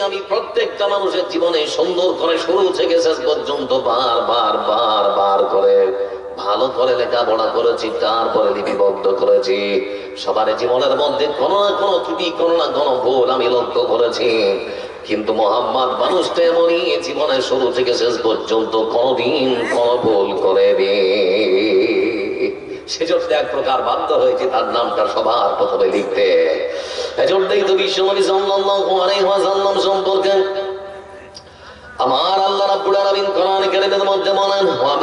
আমি প্রত্যেকটা মানুষের জীবনে সুন্দর করে শুরু থেকে শেষ পর্যন্ত বার বার বার বার করে ভালো করে লেখাপড়া করেছি, তারপরে লিপিবদ্ধ করেছি। সবার জীবনের মধ্যে কোনো না কোনো ত্রুটি, কোনো না কোনো ভুল আমি লক্ষ্য করেছি। কিন্তু মোহাম্মদ মানুষটা এমনই জীবনে শুরু থেকে শেষ পর্যন্ত কোনোদিন কোনো ভুল করে সেজন্য এক প্রকার বাধ্য হয়েছে তার নামটা সবার প্রথমে লিখতে। এজন্যই তো বিশ্বনবী সাল্লাল্লাহু আলাইহি ওয়াসাল্লাম সম্পর্কে আমার আল্লাহ রাব্বুল আলামিন কোরআন কারীমের মধ্যে বলেন, ওয়া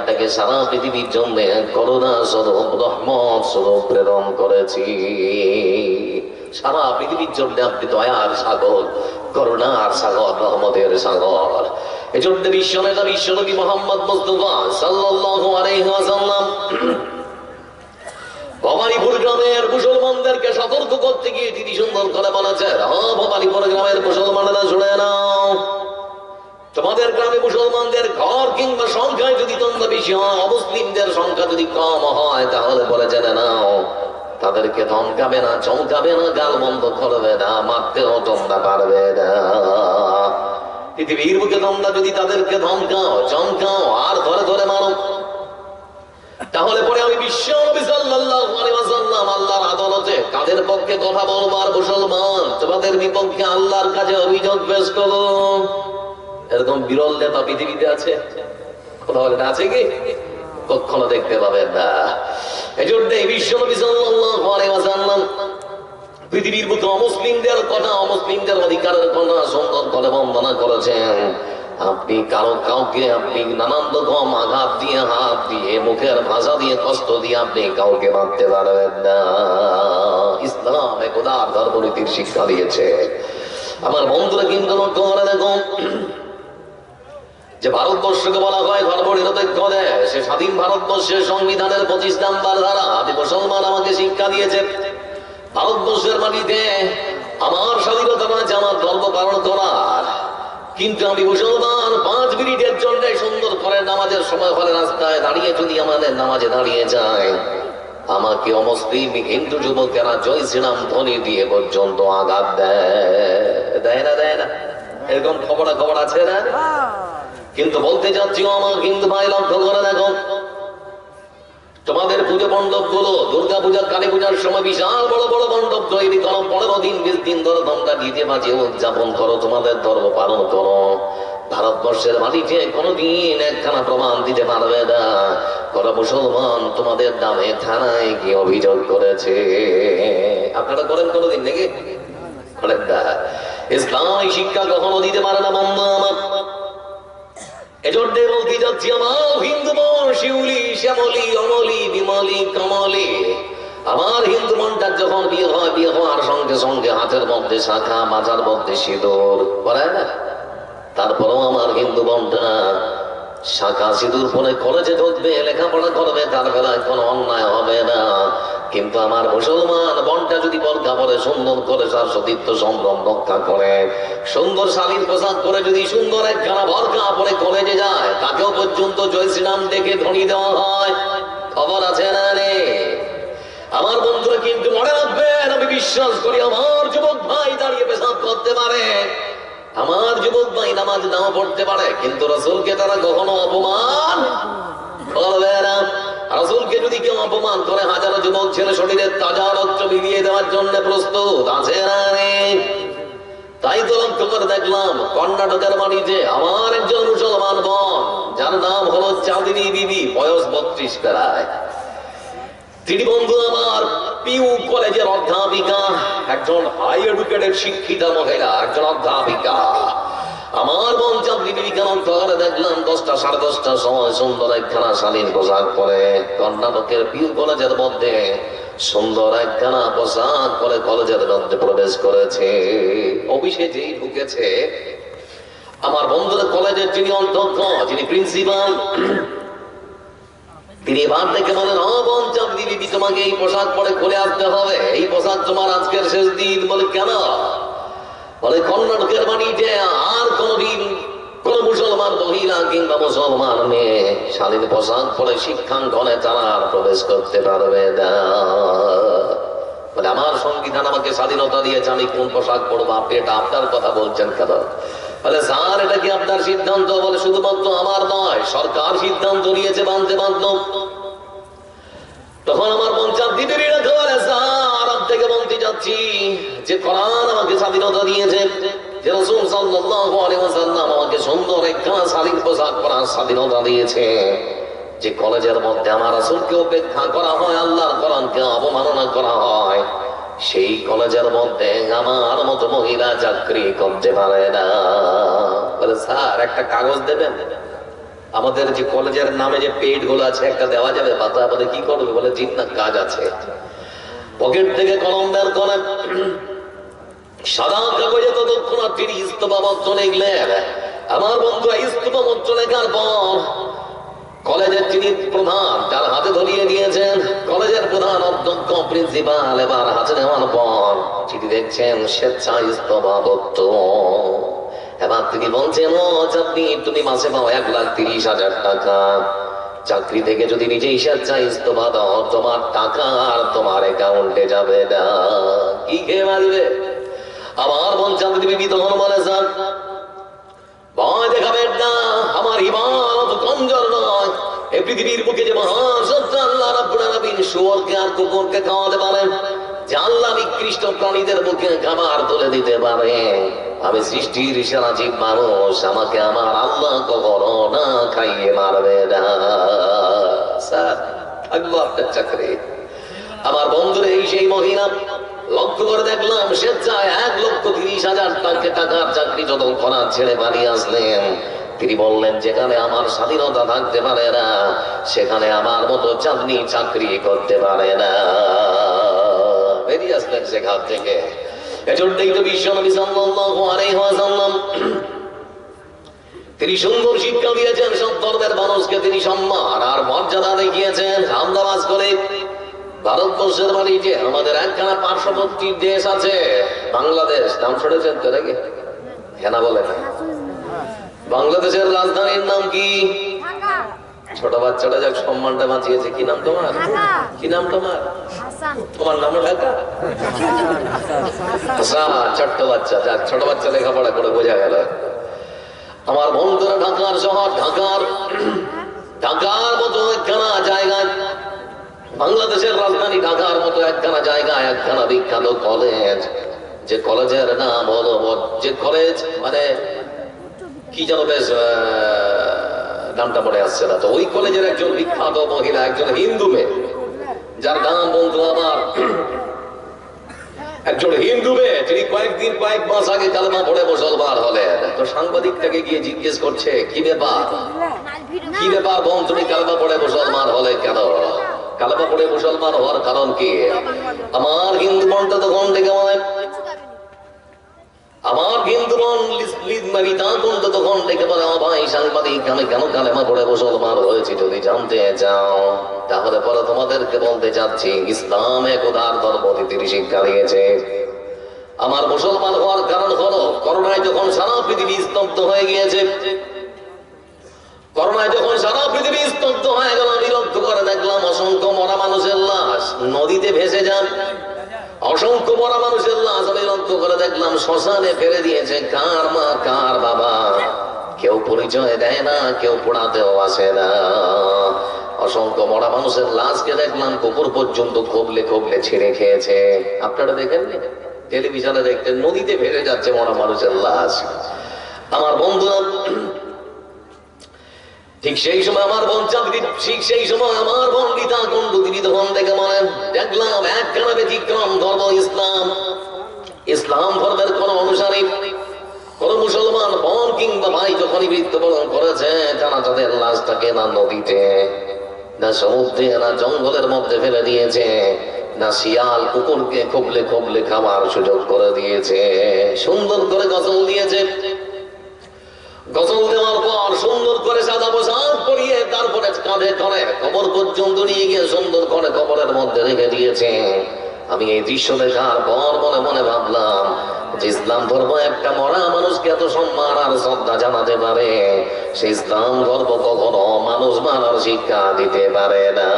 আপনাকে সারা পৃথিবীর জন্য করুণা স্বরূপ, রহমত স্বরূপ প্রেরণ করেছি। সারা পৃথিবীর জন্য আপনি দয়ার সাগর, করুণার সাগর, রহমতের সাগর। এজন্য বিশ্ব নেতা বিশ্বনবী মোহাম্মদ মুস্তফা সাল্লাল্লাহু আলাইহি ওয়াসাল্লাম ভবানীপুর গ্রামের মুসলমানদেরকে সতর্ক করতে গিয়ে তিনি সুন্দর করে বলেছেন হ্যাঁ ভবানীপুর গ্রামের মুসলমানেরা শুনে নাও। তোমাদের গ্রামে মুসলমানদের ঘর কিংবা সংখ্যায় যদি তোমরা বেশি হয়, অমুসলিমদের সংখ্যা যদি কম হয়, তাহলে বলে জেনে নাও, তাদেরকে ধমকাবে না, চমকাবে না, গাল বন্ধ করবে না, মারতেও তোমরা পারবে না। পৃথিবীর বুকে তোমরা যদি তাদেরকে ধমকাও, চমকাও, আর ধরে ধরে মারো। তাহলে পরে আমি বিশ্ব আল্লাহর আদালতে কাদের পক্ষে কথা বলব আর মুসলমান, তোমাদের বিপক্ষে আল্লাহর কাছে অভিযোগ পেশ করো এরকম বিরল নেতা পৃথিবীতে আছে? কথা বলেন আছে কি? কখনো দেখতে পাবেন না। এই জন্য এই বিশ্ব নবী সাল্লাল্লাহু আলাইহি ওয়াসাল্লাম পৃথিবীর বুকে অমুসলিমদের কথা, অমুসলিমদের অধিকারের কথা সুন্দর করে বন্দনা করেছেন। আপনি কারও কাউকে, আপনি নানান রকম আঘাত দিয়ে, হাত দিয়ে, মুখের ভাষা দিয়ে, কষ্ট দিয়ে আপনি কাউকে মারতে পারবেন না। ইসলাম একদার ধর্মনীতির শিক্ষা দিয়েছে। আমার বন্ধুরা কিন্তু লক্ষ্য করে দেখুন যে ভারতবর্ষকে বলা হয় ধর্ম নিরপেক্ষ দেশ স্বাধীন ভারতবর্ষের সংবিধানের পঁচিশ নাম্বার ধারা আমি মুসলমান আমাকে শিক্ষা দিয়েছে। ভারতবর্ষের মাটিতে আমার স্বাধীনতা আছে আমার ধর্ম পালন করার। কিন্তু আমি মুসলমান, পাঁচ মিনিটের জন্য সুন্দর করে নামাজের সময় হলে রাস্তায় দাঁড়িয়ে যদি আমাদের নামাজে দাঁড়িয়ে যায়, আমাকে অমুসলিম হিন্দু যুবকেরা জয় শ্রীরাম ধ্বনি দিয়ে পর্যন্ত আঘাত দেয়। দেয় না দেয় না। এরকম খবর খবর আছে না? কিন্তু বলতে চাচ্ছি, আমার কিন্তু ভাই লক্ষ্য করে দেখো। তোমাদের পুজো মণ্ডপগুলো দুর্গা পূজা কালী পূজার সময় বিশাল বড় বড় মণ্ডপ তৈরি করো, পনেরো দিন, বিশ দিন ধরে তোমরা ডিজে বাজিয়ে উদযাপন করো, তোমাদের ধর্ম পালন করো। ভারতবর্ষের মাটিতে কোনোদিন একখানা প্রমাণ দিতে পারবে না। কোন মুসলমান তোমাদের নামে থানায় কি অভিযোগ করেছে। আপনারা করেন কোনোদিন নাকি? করেন না। ইসলামী শিক্ষা কখনো দিতে পারে না, বন্ধু আমার। এজন্য বলতে যাচ্ছি আমার হিন্দু মন, শিউলি, শ্যামলি অমলি বিমলি, কমলি। আমার হিন্দু মনটা যখন বিয়ে হয়, বিয়ে হওয়ার সঙ্গে সঙ্গে হাতের মধ্যে শাখা মাথার মধ্যে সিঁদর করে না? তারপরেও আমার হিন্দু মনটা শাখা সিঁদুর পরে কলেজে ঢুকবে, লেখাপড়া করবে, তার বেলায় কোনো অন্যায় হবে না। কিন্তু আমার মুসলমান বনটা যদি বরকা পরে সুন্দর করে তার সতীর্থ সম্ভ্রম রক্ষা করে। সুন্দর শালীন পোশাক করে যদি সুন্দর একখানা বরকা পরে কলেজে যায়, তাকেও পর্যন্ত জয় শ্রীরাম দেখে ধনী দেওয়া হয়। খবর আছে না রে? আমার বন্ধুরা কিন্তু মনে রাখবেন, আমি বিশ্বাস করি আমার যুবক ভাই দাঁড়িয়ে পেশাব করতে পারে। আমার যুবক ভাই নামাজ নাও পড়তে পারে, কিন্তু রসুলকে তারা কখনো অপমান করবে যদি কেউ অপমান করে যুবক ছেলে তাজা বিলিয়ে দেওয়ার প্রস্তুত আছে তাই তো করে দেখলাম আমার একজন মুসলমান বোন, যার নাম হলো বয়স বত্রিশ তিনি বন্ধু আমার পিউ কলেজের অধ্যাপিকা, একজন হাই এডুকেটেড শিক্ষিতা মহিলা, একজন অধ্যাপিকা। আমার মন চাকরি বিবেকানন্দ করে দেখলাম দশটা সাড়ে দশটার সময় সুন্দর একখানা স্বাধীন পোশাক পরে কর্ণাটকের পিউ কলেজের মধ্যে সুন্দর একখানা পোশাক পরে কলেজের মধ্যে প্রবেশ করেছে। অফিসে যেই ঢুকেছে, আমার বন্ধুদের কলেজের যিনি অধ্যক্ষ, যিনি প্রিন্সিপাল তিনি এবার দেখে বলেন বোন চাকরি তোমাকে এই পোশাক পরে খুলে আসতে হবে। এই পোশাক তোমার আজকের শেষ দিন। বলে, কেন? বলে কর্ণাটকের বাড়িতে আর কোনদিন কোন মুসলমান, মহিলা কিংবা মুসলমান মেয়ে স্বাধীন পোশাক পরে শিক্ষাঙ্গনে তারা প্রবেশ করতে পারবে না। বলে, আমার সংবিধান আমাকে স্বাধীনতা দিয়েছে। আমি কোন পোশাক পরবো? আপনি এটা আপনার কথা বলছেন কেন? বলে স্যার, এটা কি আপনার সিদ্ধান্ত? বলে, শুধুমাত্র আমার নয়, সরকার সিদ্ধান্ত নিয়েছে মানতে বাধ্য। তখন আমার পঞ্চায়েত দিদিরই রাখা বলে স্যার থেকে বলতে যাচ্ছি। যে কোরআন আমাকে স্বাধীনতা দিয়েছে, যে রসুল আমাকে সুন্দর স্বাধীন পোশাক স্বাধীনতা দিয়েছে। যে কলেজের মধ্যে আমার রাসূলকে উপেক্ষা করা হয়, আল্লাহর কোরআনকে অবমাননা করা হয়। সেই কলেজের মধ্যে আমার মতো মহিলা চাকরি করতে পারে না। বলে, স্যার, একটা কাগজ দেবেন? আমাদের যে কলেজের নামে যে পেডগুলো আছে, একটা দেওয়া যাবে? পাতা বলে কি করবে? বলে ঠিক না, কাজ আছে। পকেট থেকে কলম বের করে, সাদা কাগজে ততক্ষণ তিনি ইস্তফা পত্র লিখলেন। আমার বন্ধু ইস্তফা পত্র লেখার পর কলেজের যিনি প্রধান তার হাতে ধরিয়ে দিয়েছেন। কলেজের প্রধান অধ্যক্ষ, প্রিন্সিপাল, এবার হাতে নেওয়ার পর চিঠি দেখছেন স্বেচ্ছা ইস্তফা এবার তিনি বলছেন, ও চাকরি, তুমি মাসে পাও এক লাখ তিরিশ হাজার টাকা। চাকরি থেকে যদি নিজেই স্বেচ্ছা ইস্তফা দাও তোমার টাকা আর তোমার অ্যাকাউন্টে যাবে না। কি খেয়ে বাজবে আবার পঞ্চায়েত দিবি তখন বলে, স্যার। ভয় দেখাবেন পৃথিবীর বুকে যে মহান সত্য আল্লাহ আর কুকুরকে খাওয়াতে পারেন আমার বন্ধুরা এই সেই মহিলা, লক্ষ্য করে দেখলাম স্বেচ্ছায় এক লক্ষ তিরিশ হাজার টাকা টাকার চাকরি করার ছেড়ে বাড়ি আসলেন। তিনি বললেন, যেখানে আমার স্বাধীনতা থাকতে পারে না, সেখানে আমার মতো চাঁদনি চাকরি করতে পারে না। বেরিয়ে আসলেন সেখান থেকে। তিনি সুন্দর শিক্ষা দিয়েছেন, সব ধর্মের মানুষকে তিনি সম্মান আর মর্যাদা দেখিয়েছেন। করে ভারতবর্ষের মানে যে আমাদের একখানা পার্শ্ববর্তী দেশ আছে, বাংলাদেশ। নাম শুনেছেন তো নাকি? হেনা বলে না বাংলাদেশের রাজধানীর নাম কি? ছোট বাচ্চাটা যাক সম্মানটা বাঁচিয়েছে। কি নাম তোমার? কি নাম তোমার? তোমার নাম ঢাকা? ছোট্ট বাচ্চা যাক ছোট বাচ্চা লেখাপড়া করে বোঝা গেল। আমার বন্ধুরা ঢাকার শহর ঢাকার ঢাকার মতো একখানা জায়গায় বাংলাদেশের রাজধানী ঢাকার মতো একখানা জায়গায় একখানা বিখ্যাত কলেজ যে কলেজের নাম হলো যে কলেজ মানে কি যেন বেশ নামটা মনে আসছে না। তো ওই কলেজের একজন বিখ্যাত মহিলা, একজন হিন্দু মেয়ে, যার নাম বন্ধু আমার। একজন হিন্দু মেয়ে, তিনি কয়েকদিন, কয়েক মাস আগে কালমা পড়ে মুসলমান হলেন। তো সাংবাদিকটাকে গিয়ে জিজ্ঞেস করছে, কি ব্যাপার? কি ব্যাপার বোন, তুমি কালমা পড়ে মুসলমান হলে কেন? কালমা পড়ে মুসলমান হওয়ার কারণ কি? আমার হিন্দু মনটা তখন থেকে মনে আমার হিন্দু তখন থেকে বলে "ও ভাই সাংবাদিক, আমি কেন কালেমা পড়ে মুসলমান হয়েছি যদি জানতে চাও? তাহলে পরে তোমাদেরকে বলতে চাচ্ছি, ইসলাম এক উদার ধর্ম নীতির শিক্ষা দিয়েছে। আমার মুসলমান হওয়ার কারণ হলো, করোনায় যখন সারা পৃথিবী স্তব্ধ হয়ে গিয়েছে, করোনায় যখন সারা পৃথিবী স্তব্ধ হয়ে গেল আমি লক্ষ্য করে দেখলাম অসংখ্য মরা মানুষের লাশ নদীতে ভেসে যান। অসংখ্য মরা মানুষের লাশ আমি লক্ষ্য করে দেখলাম, শ্মশানে ফেলে দিয়েছে। কার মা, কার বাবা? কেউ পরিচয় দেয় না, কেউ পোড়াতেও আসে না। অসংখ্য মরা মানুষের লাশকে দেখলাম, কুকুর পর্যন্ত কবলে কবলে ছিঁড়ে খেয়েছে। আপনারা দেখেননি টেলিভিশনে দেখতেন, নদীতে ভেসে যাচ্ছে মরা মানুষের লাশ। আমার বন্ধুরা ঠিক সেই সময় আমার বোন চাকরি ঠিক সেই সময় আমার বোন গীতা কুণ্ড, তিনি তখন থেকে বলেন, দেখলাম একখানা ব্যতিক্রম ধর্ম ইসলাম। ইসলাম ধর্মের কোন অনুসারী, কোন মুসলমান বোন কিংবা ভাই যখনই মৃত্যুবরণ করেছে, তারা তাদের লাশটাকে না নদীতে, না সমুদ্রে, না জঙ্গলের মধ্যে ফেলে দিয়েছে, না শিয়াল কুকুরকে খবলে খবলে খাওয়ার সুযোগ করে দিয়েছে। সুন্দর করে গজল দিয়েছে। গজল দেওয়ার পর সুন্দর করে সাদা পোশাক পরিয়ে তারপরে কাঁধে করে কবর পর্যন্ত নিয়ে গিয়ে সুন্দর করে কবরের মধ্যে রেখে দিয়েছে। আমি এই দৃশ্য দেখার পর মনে মনে ভাবলাম যে ইসলাম ধর্ম একটা মরা মানুষকে এত সম্মান আর শ্রদ্ধা জানাতে পারে। সে ইসলাম ধর্ম কখনো মানুষ মারার শিক্ষা দিতে পারে না।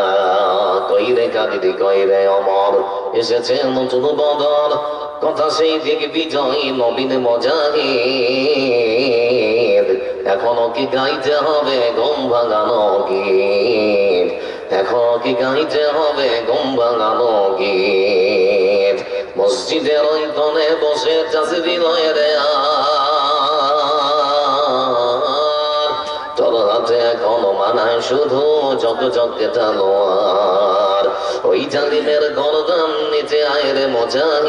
কই রে কাদিদি, কই রে অমর? এসেছে নতুন বদল। কথা সেই দিকে বিজয়, নবীন মজাহিদ এখনও কি গাইতে হবে গম ভাঙানো গীত? এখনও কি গাইতে হবে গম ভাঙানো গীত? মসজিদের ওই তনে বসে চাষি বিনয়ের তোর হাতে এখনও মানায় তালোয়ার ওই জালিমের গরদান নিচে আয়রে মজাহিদ।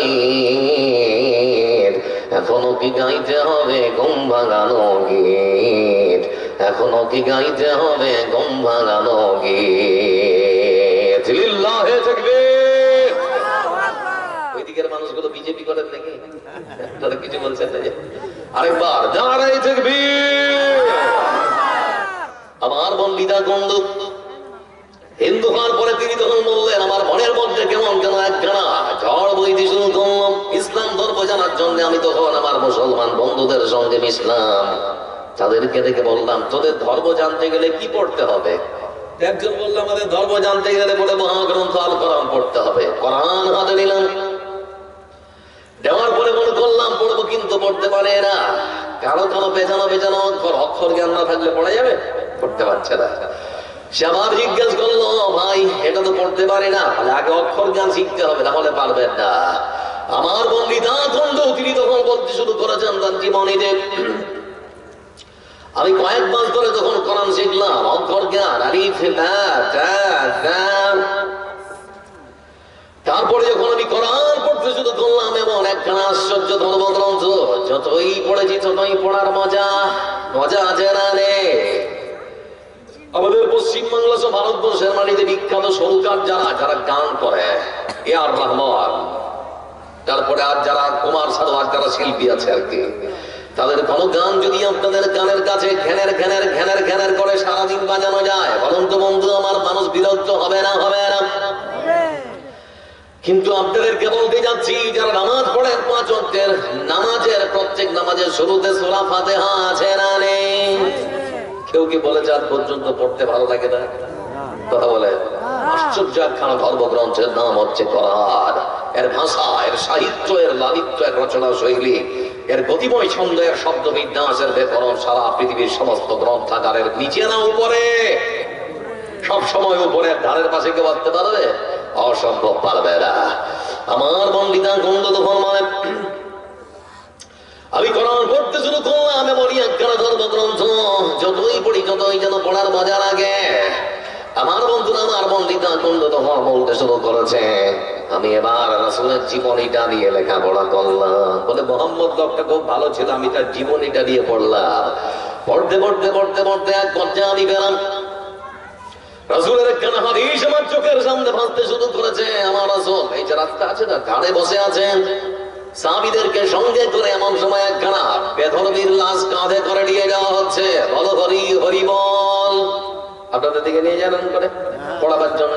এখনও কি গাইতে হবে গম ভাঙানো গীত? এখনও কি গাইতে হবে গম ভাঙানো গীত? লিল্লাহে তাকবীর! ওই দিকের মানুষগুলো বিজেপি করেন নাকি? তারা কিছু বলছেন না যে? আরেকবার যারাই তাকবীর! আমার হিন্দু হওয়ার পরে তিনি তখন বললেন আমার মনের মধ্যে কেমন কেন একখানা ঝড় বইতে শুরু ধর্ম জানার জন্য আমি তখন আমার মুসলমান বন্ধুদের সঙ্গে মিশলাম। তাদেরকে দেখে বললাম, তোদের ধর্ম জানতে গেলে কি পড়তে হবে? একজন বলল, আমাদের ধর্ম জানতে গেলে বলে মহাগ্রন্থ আল কোরআন পড়তে হবে। কোরআন হাতে নিলাম। দেওয়ার পরে মনে করলাম পড়ব কিন্তু পড়তে পারে না। কারও কোনো পেছানো পেছানো অক্ষর অক্ষর জ্ঞান না থাকলে পড়া যাবে? পড়তে পারছে না। সে জিজ্ঞেস করল, ভাই, এটা তো পড়তে পারে না। আগে অক্ষর জ্ঞান শিখতে হবে তাহলে পারবেন না। আমার বন্দিতা খন্ড তিনি তখন বলতে শুরু করেছেন তার জীবনীতে, আমি কয়েক মাস ধরে তখন কোরআন শিখলাম, অক্ষর জ্ঞান তা তারপরে যখন আমি কোরআন পড়তে শুরু করলাম, এমন একখানা আশ্চর্য ধর্মগ্রন্থ, যতই পড়েছি ততই পড়ার মজা মজা না রে। আমাদের পশ্চিম বাংলা সব ভারতবর্ষের মাটিতে বিখ্যাত সরকার যারা যারা গান করে, এ আর রহমান। তারপরে আর যারা কুমার সাধু আর যারা শিল্পী আছে আর কি। তাদের কোনো গান যদি আপনাদের কানের কাছে ঘ্যানের ঘ্যানের ঘ্যানের ঘ্যানের করে সারাদিন বাজানো যায় বলুন তো বন্ধু আমার মানুষ বিরক্ত হবে না হবে না। কিন্তু আপনাদেরকে বলতে যাচ্ছি যারা নামাজ পড়েন পাঁচ অক্টের নামাজের প্রত্যেক নামাজের শুরুতে সোরা ফাতেহা আছে না নেই? কেউ কি বলে যার পর্যন্ত পড়তে ভালো লাগে না? কথা বলে। আশ্চর্য একখানা ধর্মগ্রন্থের নাম হচ্ছে কোরআন। এর ভাষা, এর সাহিত্য, এর লালিত্য, এর রচনা শৈলী এর গতিময় ছন্দ এর শব্দ বিন্যাসের ব্যাকরণ সারা পৃথিবীর সমস্ত গ্রন্থাগারের নিচে না উপরে। সব সময় উপরে, ধারের পাশে কেউ আসতে পারবে? অসম্ভব পারবে না। আমার বন্দিতা গন্ধ তখন মানে আমি কোরআন পড়তে শুরু করলাম, এমনই একখানা ধর্মগ্রন্থ, যতই পড়ি যতই যেন পড়ার মজা লাগে। আমার বন্ধুরা, আমার বন্দিতা কুণ্ড তখন বলতে শুরু করেছে। আমি এবার রাসুলের জীবনীটা নিয়ে লেখাপড়া করলাম। বলে মোহাম্মদ লোকটা খুব ভালো ছিল আমি তার জীবনীটা নিয়ে পড়লাম। পড়তে পড়তে পড়তে পড়তে এক পর্যায়ে আমি পেলাম। রাসূলের একখানা হাদিস আমার চোখের সামনে ভাসতে শুরু করেছে। আমার রাসূল এই যে রাস্তা আছে না ঘাড়ে বসে আছেন। সাহাবীদেরকে সঙ্গে করে এমন সময় একখানা বেধর্মীর লাশ কাঁধে করে নিয়ে যাওয়া হচ্ছে। বল হরি হরি বল। আপনাদের দিকে নিয়ে যাবেন করে পড়াবার জন্য।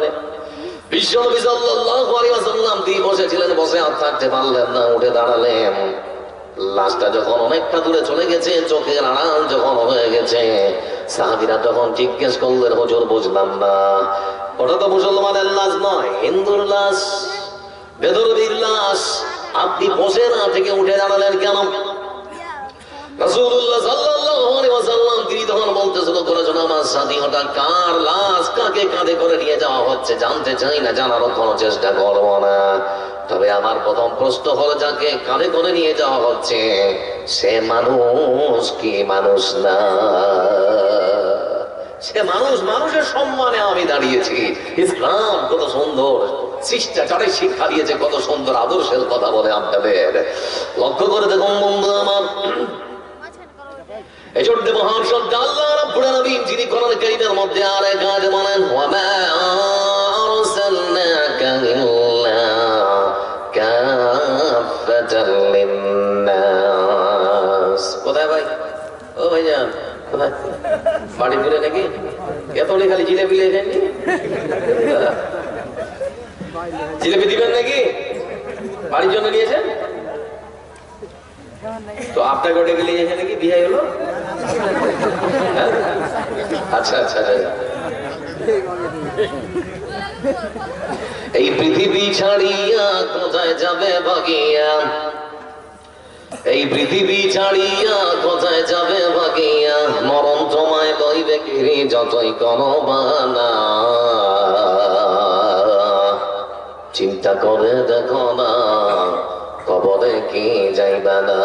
অনেকটা দূরে চলে গেছে যখন হয়ে গেছে তখন না। ওটা তো মুসলমানের নয়, হিন্দুর লাশ, বেদরবির লাশ। আপনি বসে না থেকে উঠে দাঁড়ালেন কেন? তবে আমার প্রথম প্রশ্ন হলো, যাকে কাঁধে করে নিয়ে যাওয়া হচ্ছে, সে মানুষ কি মানুষ না? সে মানুষ, মানুষের সম্মানে আমি দাঁড়িয়েছি। ইসলাম কত সুন্দর শিক্ষা দিয়েছে, কত সুন্দর আদর্শের কথা বলে আপনাদের। লক্ষ্য করে দেখুন বন্ধু আমার এই জন্য মহান সত্য আল্লাহ রাব্বুল আলামিন যিনি কোরআন কারীমের মধ্যে আর এক আয়াতে বলেন ওয়া মা আরসালনাকা ইল্লা কাফাতাল লিন্নাস। কোথায় ভাই? ও ভাই ভাইজান, কোথায়? বাড়ি ফিরে নাকি? এত খালি জিলেপি লেখেননি জিলেপি দিবেন নাকি? বাড়ির জন্য নিয়েছেন? তো আপনাকে ডেকে নিয়ে এসে নাকি বিয়ে হলো? আচ্ছা আচ্ছা আচ্ছা। এই পৃথিবী ছাড়িয়া কোথায় যাবে ভাগিয়া? এই পৃথিবী ছাড়িয়া কোথায় যাবে ভাগিয়া? মরণ তোমায় লইবে কিরি যতই করো বানা চিন্তা করে দেখো না, কবরে কি যাইবা না।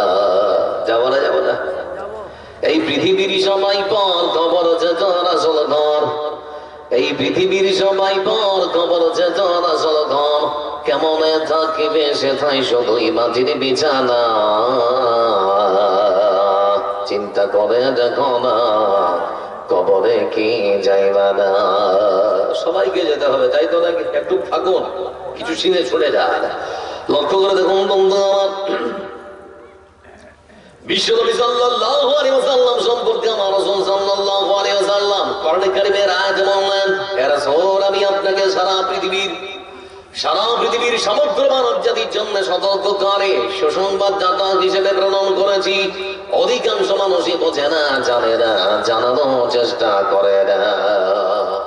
যাব না যাব না। এই পৃথিবীর সবাই পর কবর যে আসল ঘর। এই পৃথিবীর সবাই পর কবর যে আসল ঘর। কেমনে থাকিবে সেথাই শুধুই মাটির বিছানা। চিন্তা করে দেখো না, কবরে কি যাইবা না। সবাইকে যেতে হবে, তাই তো নাকি? একটু থাকুন, কিছু সিনে ছুড়ে যায় লক্ষ্য করে দেখুন বন্ধু আমার সারা পৃথিবীর হিসেবে করেছি। অধিকাংশ মানুষই বোঝে না, জানে না, জানানোর চেষ্টা করে না।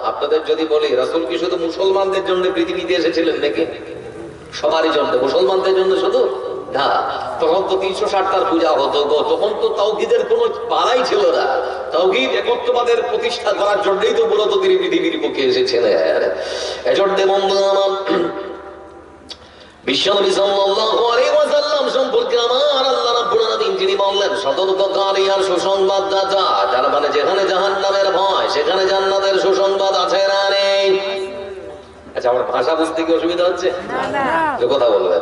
আপনাদের যদি বলি, রাসূল কি শুধু মুসলমানদের জন্য পৃথিবীতে এসেছিলেন নাকি? সবারই জন্য, মুসলমানদের জন্য শুধু না তখন তো তিনশো ষাটটার পূজা হতো গো তখন তো কোনো পাড়াই ছিল না। একত্ববাদের প্রতিষ্ঠা করার জন্যই তো মূলত তিনি পৃথিবীর মুখে এসেছিলেন। এজন্য বন্ধু আমার বিশ্বনবী সাল্লাল্লাহু আলাইহি ওয়াসাল্লাম সম্পর্কে আমার আল্লাহ রাব্বুল আলামিন যিনি বললেন সতর্ককারী আর সুসংবাদদাতা যার মানে যেখানে জাহান্নামের ভয় সেখানে জান্নাতের সুসংবাদ আছে না নেই? আচ্ছা আমার ভাষা বুঝতে কি অসুবিধা হচ্ছে? কথা বলবে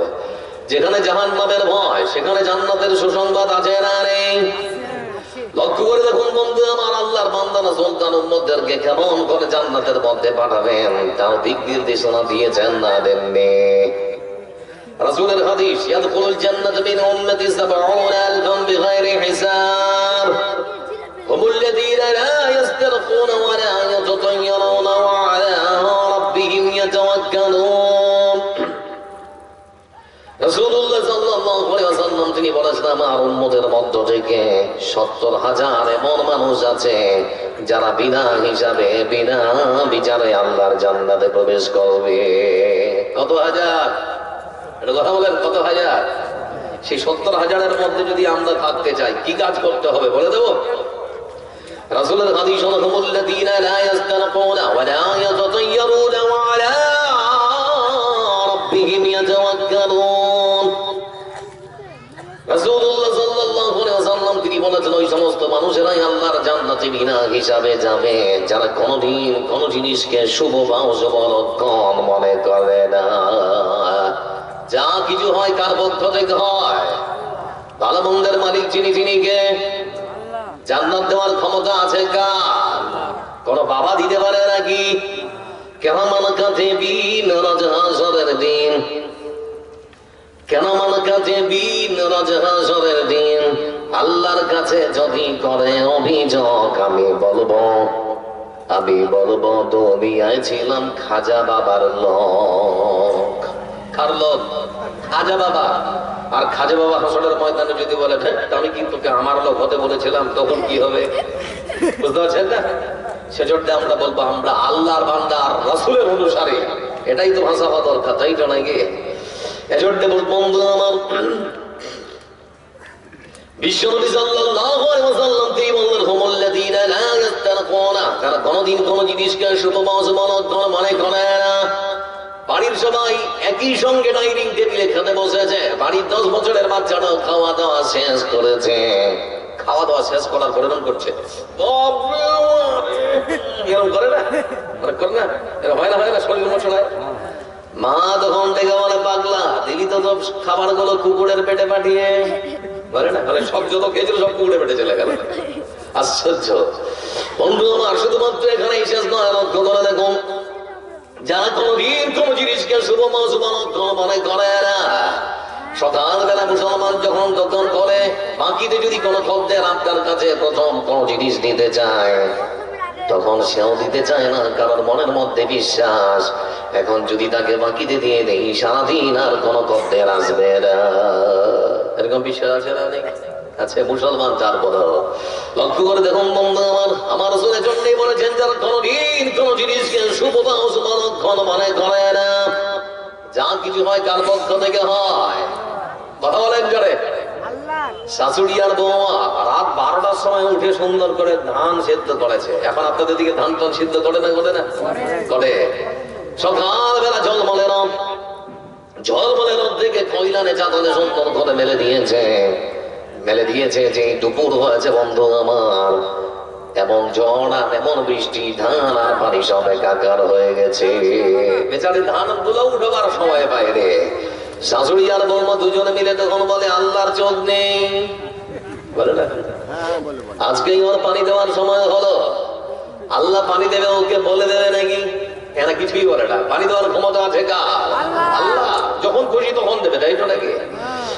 যেখানে জাহান্নাদের ভয়, সেখানে জান্নাতের সুসংবাদ আছে না নেই? লক্ষ্য করে দেখুন বন্ধু, আমার আল্লাহর বান্দানা সুলতান উম্মদেরকে কেমন করে জান্নাতের মধ্যে পাঠাবেন? তাও দিক নির্দেশনা দিয়েছেন না দেননি। রাসূলের হাদিস, ইয়াদখুলুল জান্নাত মিন উম্মতি 70 হিসাব। লা ওয়া লা ওয়া ওয়াসাল্লাম তিনি বলেছেন, আমার উম্মতের মধ্য থেকে 70 হাজার এমন মানুষ আছে যারা বিনা হিসাবে, বিনা বিচারে আল্লাহর জান্নাতে প্রবেশ করবে। কত হাজার? এটা কথা বলেন, কত হাজার? সেই সত্তর হাজারের মধ্যে যদি আমরা থাকতে চাই, কি কাজ করতে হবে বলে দেবো? রাসূলের হাদিস হলো, আল্লাযীনা লা ইয়াস্তারকুনা ওয়া লা ইয়াতাতায়্যারুনা ওয়া আলা বলেছেন, ওই সমস্ত মানুষেরাই আল্লাহর জান্নাতে বিনা হিসাবে যাবে, যারা কোনোদিন কোনো জিনিসকে শুভ বা অশুভ লক্ষণ মনে করে না। যা কিছু হয় কার পক্ষ থেকে হয়। ভালো মন্দের মালিক চিনি চিনি কে? জান্নাত দেওয়ার ক্ষমতা আছে কার? কোন বাবা দিতে পারে নাকি? কেন মান কাছে বিন রাজহাসরের দিন? কেন মান কাছে বিন রাজহাসরের দিন? আল্লাহর কাছে যদি করে অভিযোগ আমি বলব আমি বলব দুনিয়ায় ছিলাম খাজা বাবার লোক। কার লোক? খাজা বাবা। আর খাজা বাবা হাসনের ময়দানে যদি বলে "ধ্যাৎ, আমি কিন্তু আমার লোক হতে বলেছিলাম তখন কি হবে? বুঝতে পারছেন না? সেজন্য আমরা বলব আমরা আল্লাহর বান্দা আর রাসূলের অনুসারে। এটাই তো ভাষা হওয়া দরকার তাই তো নাকি? এজন্য বলব বন্ধু আমার খাওয়া দাওয়া শেষ মা তখন থেকে বলে, পাগলা, দিলি তো খাবারগুলো কুকুরের পেটে পাঠিয়ে সব খেয়েছিল সব চলে বন্ধু শুধুমাত্র এখানে নয় কোন জিনিসকে করে না। সকালবেলা মুসলমান যখন দোকান করে বাকিতে যদি কোনো খদ্দের আপনার কাছে প্রথম কোন জিনিস নিতে চায় তখন সেও দিতে চায় না, কারণ মনের মধ্যে বিশ্বাস। এখন যদি তাকে বাকিতে দিয়ে দেই, সারাদিন আর কোনো খদ্দের আসবে এরকম বিশ্বাস আছে না আছে, মুসলমান তারপরেও। লক্ষ্য করে দেখুন বন্ধু আমার আমার শুনে জন্যই বলেছেন, যারা কোনদিন কোন জিনিসকে শুভ বা অশুভ লক্ষণ মনে করে না, যা কিছু হয় কার পক্ষ থেকে হয়? কথা বলেন করে শাশুড়ি আর বৌমা রাত বারোটার সময় উঠে সুন্দর করে ধান সিদ্ধ করেছে। এখন আপনাদের দিকে ধান টান সিদ্ধ করে না করে না? করে। সকালবেলা জলমলে রম জলমলে রোদ থেকে কইলানে চাদরে সুন্দর করে মেলে দিয়েছে। মেলে দিয়েছে যে দুপুর হয়েছে, বন্ধু আমার। এবং ঝড় আর এমন বৃষ্টি, ধান আর পানি সব একাকার হয়ে গেছে। বেচারি ধানগুলো উঠবার সময় বাইরে। শাশুড়ি আর বৌমা দুজনে মিলে তখন বলে, আল্লাহর চোখ নেই। বলে না? আজকেই ওর পানি দেওয়ার সময় হলো। আল্লাহ পানি দেবে, ওকে বলে দেবে নাকি? এরা কিছুই বলে না। পানি দেওয়ার ক্ষমতা আছে কার? আল্লাহ। যখন খুশি তখন দেবে, তাই তো নাকি?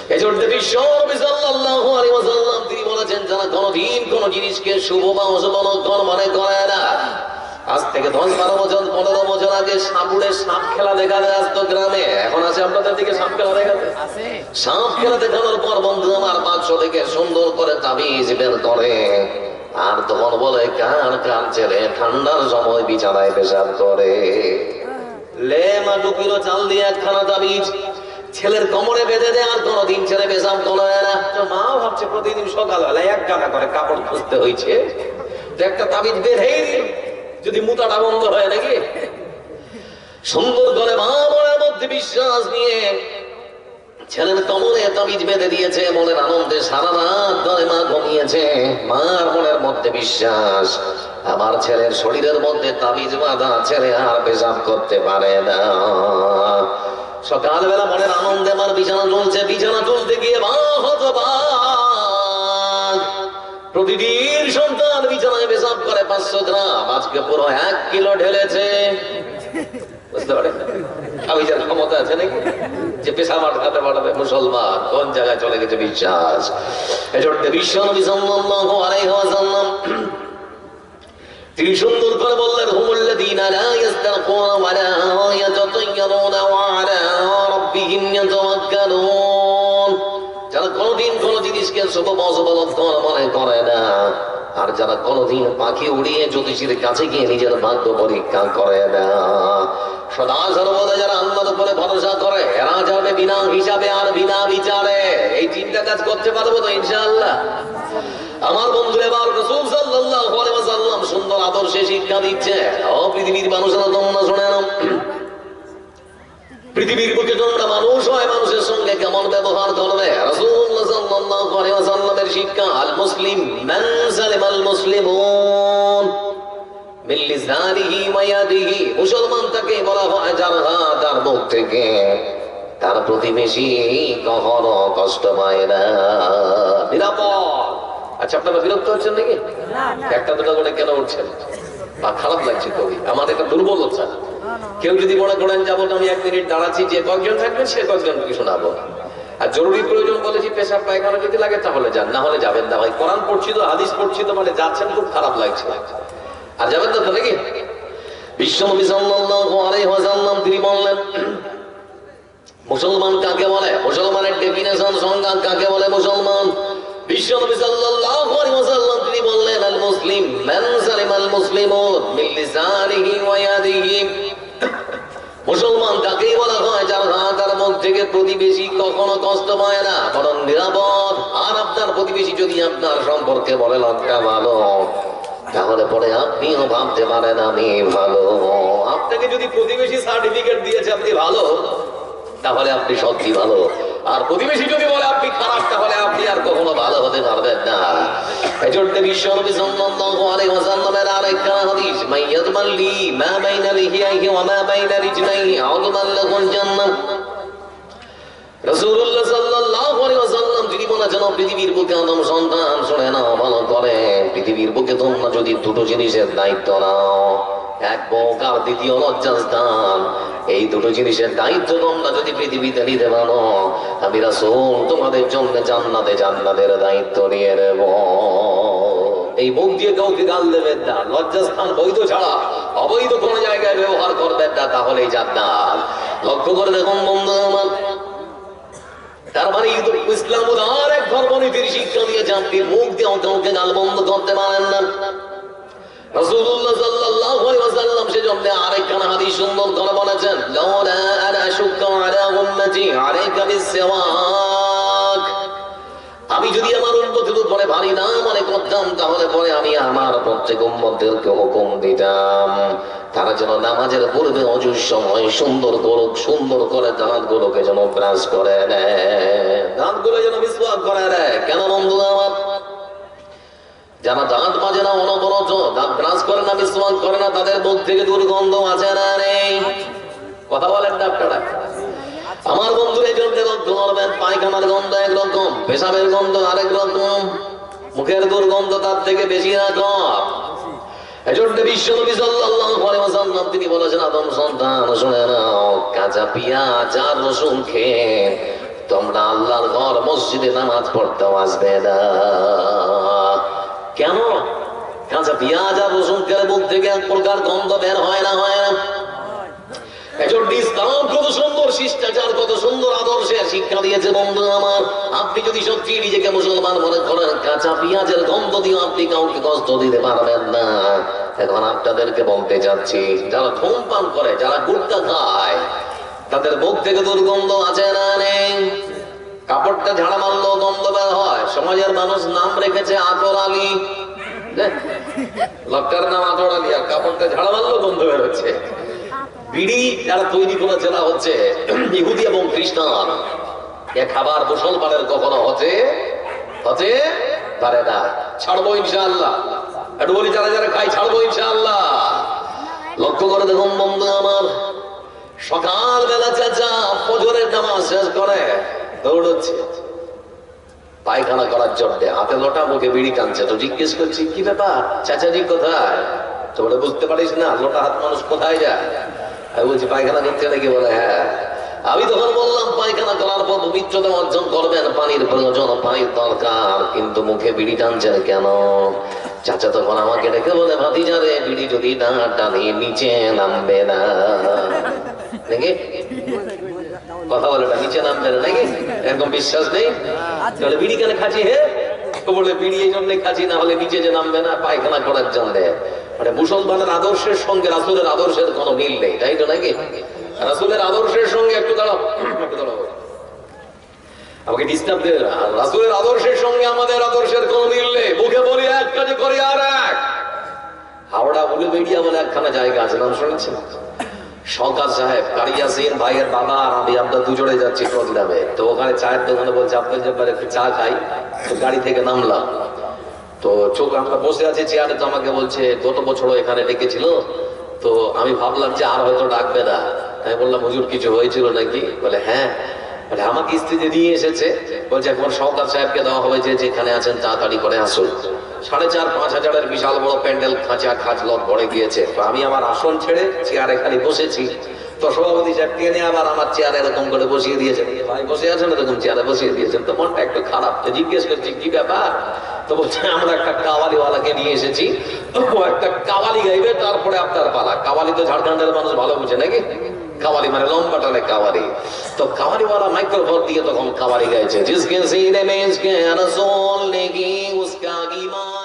এজন্য বিশ্ব নবী সাল্লাল্লাহু আলাইহি ওয়াসাল্লাম তিনি বলেছেন, যারা কোনদিন কোন জিনিসকে শুভ বা অশুভ লক্ষণ মনে করে না আজ থেকে দশ বারো বছর পনেরো বছর আগে সাপুড়ে সাপ খেলা দেখা যায় আসতো গ্রামে। এখন আছে আপনাদের দিকে সাপ খেলা দেখা যায় সাপ খেলা দেখানোর পর বন্ধু আমার বাক্স থেকে সুন্দর করে তাবিজ বের করে। আর তখন বলে কার কার ছেলে ঠান্ডার সময় বিছানায় পেশাব করে? লে মা টুকিলো চাল দিয়ে একখানা তাবিজ। ছেলের কোমরে বেঁধে দেয় আর কোনোদিন ছেলে পেশাব করে না। মা ভাবছে প্রতিদিন সকালবেলা এক গাদা করে কাপড় খুঁজতে হয়েছে একটা তাবিজ বেঁধেই দিল। যদি মুতাটা বন্ধ হয় নাকি? সুন্দর করে মা মনের মধ্যে বিশ্বাস নিয়ে ছেলের কমলে তাবিজ বেঁধে দিয়েছে, মনের আনন্দে সারা রাত ধরে মা ঘুমিয়েছে। মার মনের মধ্যে বিশ্বাস, আমার ছেলের শরীরের মধ্যে তাবিজ বাঁধা ছেলে আর পেশাব করতে পারে না। সকালবেলা মনের আনন্দে আমার বিছানা চলছে বিছানা চলতে গিয়ে মা হতবাক। প্রতিদিন সন্তান বিছানায় পেশাব করে পাঁচশো গ্রাম। আজকে পুরো এক কিলো ঢেলেছে। যারা কোনোদিন কোনো জিনিসকে শুভ, অশুভ লক্ষণ মনে করে না। আর যারা কোনোদিন পাখি উড়িয়ে জ্যোতিষীর কাছে গিয়ে নিজের ভাগ্য পরীক্ষা করে না। সদা সর্বদা যারা আল্লাহর উপরে ভরসা করে, এরা যাবে বিনা হিসাবে আর বিনা বিচারে। এই তিনটা কাজ করতে পারব তো ইনশাআল্লাহ? আমার বন্ধু এবার রসুল সাল্লাল্লাহু আলাইহি ওয়াসাল্লাম সুন্দর আদর্শে শিক্ষা দিচ্ছে। ও পৃথিবীর মানুষেরা তোমরা শুনে নাও। পৃথিবীর বুকে তোমরা মানুষ হয় মানুষের সঙ্গে কেমন ব্যবহার করবে? রাসূলুল্লাহ সাল্লাল্লাহু আলাইহি ওয়াসাল্লামের শিক্ষা আল মুসলিম মুসলিমুন তাকে বলা হয় যার হাত আর মুখ থেকে। তার প্রতিবেশী কখনো কষ্ট পায় না। নিরাপদ। আচ্ছা আপনারা বিরক্ত হচ্ছেন নাকি? একটা দুটো করে কেন উঠছেন? বা খারাপ লাগছে কবি। আমার একটা দুর্বল দুর্বলতা কেউ যদি মনে করেন যাব আমি এক মিনিট দাঁড়াচ্ছি, যে কয়েকজন থাকবেন সে কয়েকজনকে শোনাবো। আর জরুরি প্রয়োজন বলেছি পেশাব পায়খানা যদি লাগে, তাহলে যান। না হলে যাবেন না ভাই। কোরআন পড়ছি তো, হাদিস পড়ছি তো মানে যাচ্ছেন খুব খারাপ লাগছে। আর যাবেন তো নাকি? বিশ্বনবী সাল্লাল্লাহু আলাইহি ওয়াসাল্লাম, তিনি বললেন, মুসলমান কাকে বলে? মুসলমানের ডেফিনেশন সংজ্ঞা কাকে বলে মুসলমান? বিশ্বনবী সাল্লাল্লাহু আলাইহি ওয়াসাল্লাম, তিনি বললেন আল মুসলিম মান সালিমাল মুসলিমুন মিন লিসানিহি ওয়া ইয়াদিহি। মুসলমান তাকেই বলা হয় যার হাত আর মুখ থেকে প্রতিবেশী কখনো কষ্ট পায় না, বরং নিরাপদ। আর আপনার প্রতিবেশী যদি আপনার সম্পর্কে বলে লঙ্কা ভালো। তাহলে পরে আপনিও ভাবতে পারেন, আমি ভালো। আপনাকে যদি প্রতিবেশী সার্টিফিকেট দিয়েছে, আপনি ভালো, তাহলে আপনি সত্যি ভালো। আর প্রতিবেশী যদি বলে, আপনি খারাপ, তাহলে আপনি আর কখনো ভালো হতে পারবেন না। এজন্য বিশ্ব নবী সাল্লাল্লাহু আলাইহি ওয়াসাল্লামের আরেকটা হাদিস মাইয়াদমান লি মা বাইনা লিহিয়াহি ওয়া মা রাসূলুল্লাহ সাল্লাল্লাহু আলাইহি ওয়াসাল্লাম যিনি বলেছেন পৃথিবীর বুকে আদম সন্তান শুনে নাও ভালো করে। পৃথিবীর বুকে তোমরা যদি দুটো জিনিসের দায়িত্ব নাও, এক বুক আর দ্বিতীয় লজ্জাস্থান এই দুটো জিনিসের দায়িত্ব তোমরা যদি পৃথিবীতে নিতে পারো, আমি রাসূল তোমাদের জন্য জান্নাতে জান্নাতের দায়িত্ব নিয়ে নেব। এই মুখ দিয়ে কাউকে গাল দেবেন না। লজ্জাস্থান বৈধ ছাড়া অবৈধ কোনো জায়গায় ব্যবহার করবেন না, তাহলেই জান্নাত। লক্ষ্য করে দেখুন বন্ধু আমার। তার মানে ইসলাম উদার এক ধর্মনীতির শিক্ষা দিয়েছে আপনি মুখ দিয়ে কাউকে গাল বন্ধ করতে পারেন না। রাসূলুল্লাহ সাল্লাল্লাহু আরেকখানা হাদিস সুন্দর করে বলেছেন, লাউলা আনা বিসওয়াক উপরে ভারী না মনে করতাম তাহলে পরে আমি আমার প্রত্যেক উম্মতদেরকে হুকুম দিতাম। তারা যেন নামাজের পূর্বে অজুর সময় সুন্দর করুক সুন্দর করে দাঁতগুলোকে যেন ব্রাশ করে নেয়। দাঁতগুলো যেন বিস্ফোরণ করে নেয়। কেন বন্ধু আমার? যারা দাঁত মাজে না অনবরত, দাঁত ব্রাশ করে না বিস্ফোরণ করে না, তাদের মুখ থেকে দুর্গন্ধ আছে না নেই। কথা বলেন আপনারা। আমার বন্ধুরা এই জন্য লক্ষ্য করবেন, পায়খানার গন্ধ একরকম, পেশাবের গন্ধ আরেক রকম। মুখের দুর্গন্ধ তার থেকে বেশি আলাইহি ওয়াসাল্লাম তিনি বলেছেন, আদম সন্তান, শুনে নাও, কাঁচা পেঁয়াজ আর রসুন খেয়ে তোমরা আল্লাহর ঘর, মসজিদে নামাজ পড়তে আসবে না। কেন? কাঁচা পেঁয়াজ আর রসুন খেলে মুখ থেকে এক প্রকার গন্ধ বের হয় না হয় না এজন্য ইসলাম কত সুন্দর শিষ্টাচার কত সুন্দর আদর্শের শিক্ষা দিয়েছে বন্ধু আমার। আপনি যদি সত্যি নিজেকে মুসলমান মনে করেন কাঁচা পেঁয়াজের গন্ধ দিয়ে আপনি কাউকে কষ্ট দিতে পারবেন না। এখন আপনাদেরকে বলতে যাচ্ছি যারা ধূমপান করে যারা গুটকা খায় তাদের মুখ থেকে দুর্গন্ধ আছে না নেই? কাপড়টা ঝাড়া মারলো গন্ধ বের হয়। সমাজের মানুষ নাম রেখেছে আতর আলী। দেখ, লোকটার নাম আতর আলী আর কাপড়টা ঝাড়া মারলো গন্ধ বের হচ্ছে। বিড়ি যারা তৈরি করে চলা হচ্ছে ইহুদি এবং খ্রিস্টান, এ খাবার মুসলমানের কখনো হতে হতে পারে না। ছাড়বো ইনশাআল্লাহ। একটু বলি যারা যারা খাই ছাড়বো ইনশাআল্লাহ। লক্ষ্য করে দেখুন বন্ধু আমার সকাল বেলা চাচা ফজরের নামাজ শেষ করে, দৌড়চ্ছে। পায়খানা করার জন্য হাতে লোটা মুখে বিড়ি টানছে। তো জিজ্ঞেস করছি, কি ব্যাপার? চাচাজি কোথায়? তো বলে, বুঝতে পারিস না, লোটা হাত মানুষ কোথায় যায়? আমি বলছি, পায়খানা করতে নাকি বলে? হ্যাঁ। আমি তখন বললাম, পায়খানা করার পর পবিত্রতা অর্জন করবেন, পানির প্রয়োজন, পানির দরকার। কিন্তু মুখে বিড়ি টানছেন কেন? চাচা তখন আমাকে ডেকে বলে, ভাতিজা রে, বিড়ি যদি না টানি, নিচে নামবে না। নাকি? কথা বলে না, নিচে নামবে না, নাকি? এরকম বিশ্বাস নেই? তাহলে বিড়ি কেন খাচ্ছি, হে? বলে, বিড়ি এই জন্য খাচ্ছি, না হলে নিচে যে নামবে না, পায়খানা করার জন্য। মানে মুসলমানের আদর্শের সঙ্গে রাসুলের আদর্শের কোনো মিল নেই, তাই তো নাকি? রাসুলের আদর্শের সঙ্গে একটু দাঁড়াও আমাকে ডিস্টার্ব রাসুলের আদর্শের সঙ্গে আমাদের আদর্শের মিল নেই। মুখে বলি এক করি আর এক। হাওড়া বলে একখানা জায়গা আছে, নাম শুনেছেন? শঙ্কর সাহেব কারিয়াসিন ভাইয়ের বাবা আর আমি, আমরা দুজনে যাচ্ছি প্রোগ্রামে তো ওখানে চায়ের দোকানে বলছে, আপনার ব্যাপারে একটু চা খাই। তো গাড়ি থেকে নামলাম। তো চোখ আমরা বসে আছি, চেয়ারে তো আমাকে বলছে, গত বছরও এখানে ডেকেছিল। তো আমি ভাবলাম যে আর হয়তো ডাকবে না। আমি বললাম, হুজুর, কিছু হয়েছিল নাকি? বলে হ্যাঁ। বলে, আমাকে স্ত্রীতে দিয়ে এসেছে। বলছে একবার সরকার সাহেবকে দেওয়া হবে যে যেখানে আছেন তাড়াতাড়ি করে আসুন। সাড়ে চার, পাঁচ হাজারের বিশাল বড় প্যান্ডেল খাঁচা খাঁচ লট ভরে গিয়েছে। তো আমি আমার আসন ছেড়ে চেয়ারে খালি বসেছি। তো সভাপতি সাহেব টেনে আবার আমার চেয়ারে এরকম করে বসিয়ে দিয়েছেন। ভাই বসে আছেন এরকম চেয়ারে বসিয়ে দিয়েছেন। তো মনটা একটু খারাপ। জিজ্ঞেস করছি, কি ব্যাপার? তো বলছে, আমরা একটা কাওয়ালিওয়ালাকে নিয়ে এসেছি। ও একটা কাওয়ালি গাইবে, তারপরে আপনার পালা। কাওয়ালি তো ঝাড়খণ্ডের মানুষ, ভালো বুঝে নাকি? কাওয়ালি মানে লম্বা টানে কাওয়ালি। তো কাওয়ালিওয়ালা মাইক্রোফোন দিয়ে তখন কাওয়ালি গাইছে জিসকে সিনে মেজকে রসোল নেগি উসকা ইমান